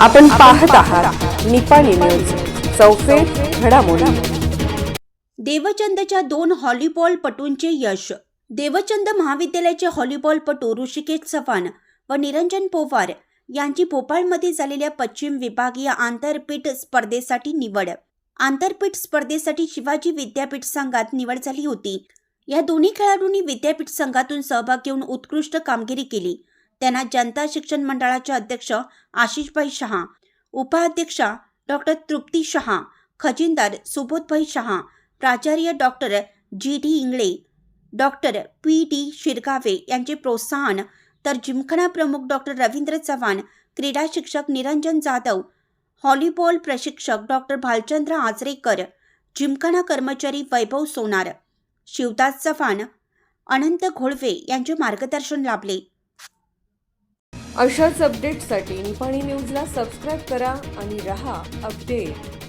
आपण पाहत आहात निपाणी न्यूज चौफेर घडामोडी. देवचंदच्या दोन हॉलीबॉलपटूंचे यश. देवचंद महाविद्यालयाचे हॉलीबॉलपटू ऋषिकेश चव्हाण व निरंजन पोवार यांची भोपाळमध्ये झालेल्या पश्चिम विभागीय आंतरपीठ स्पर्धेसाठी निवड. आंतरपीठ स्पर्धेसाठी शिवाजी विद्यापीठ संघात निवड झाली होती. या दोन्ही खेळाडूंनी विद्यापीठ संघातून सहभाग घेऊन उत्कृष्ट कामगिरी केली. त्यांना जनता शिक्षण मंडळाचे अध्यक्ष आशिषभाई शहा उपाध्यक्षा डॉक्टर तृप्ती शहा खजिनदार सुबोधभाई शहा प्राचार्य doctor G D Ingle doctor P D Shirgave यांचे प्रोत्साहन तर जिमखाना प्रमुख डॉक्टर रवींद्र चव्हाण क्रीडा शिक्षक निरंजन जाधव हॉलीबॉल प्रशिक्षक डॉक्टर भालचंद्र आजरेकर जिमखाना कर्मचारी वैभव सोनार शिवदास चव्हाण अनंत घोळवे यांचे मार्गदर्शन लाभले. अशाच अपडेटसाठी निपाणी न्यूजला सबस्क्राईब करा आणि रहा अपडेट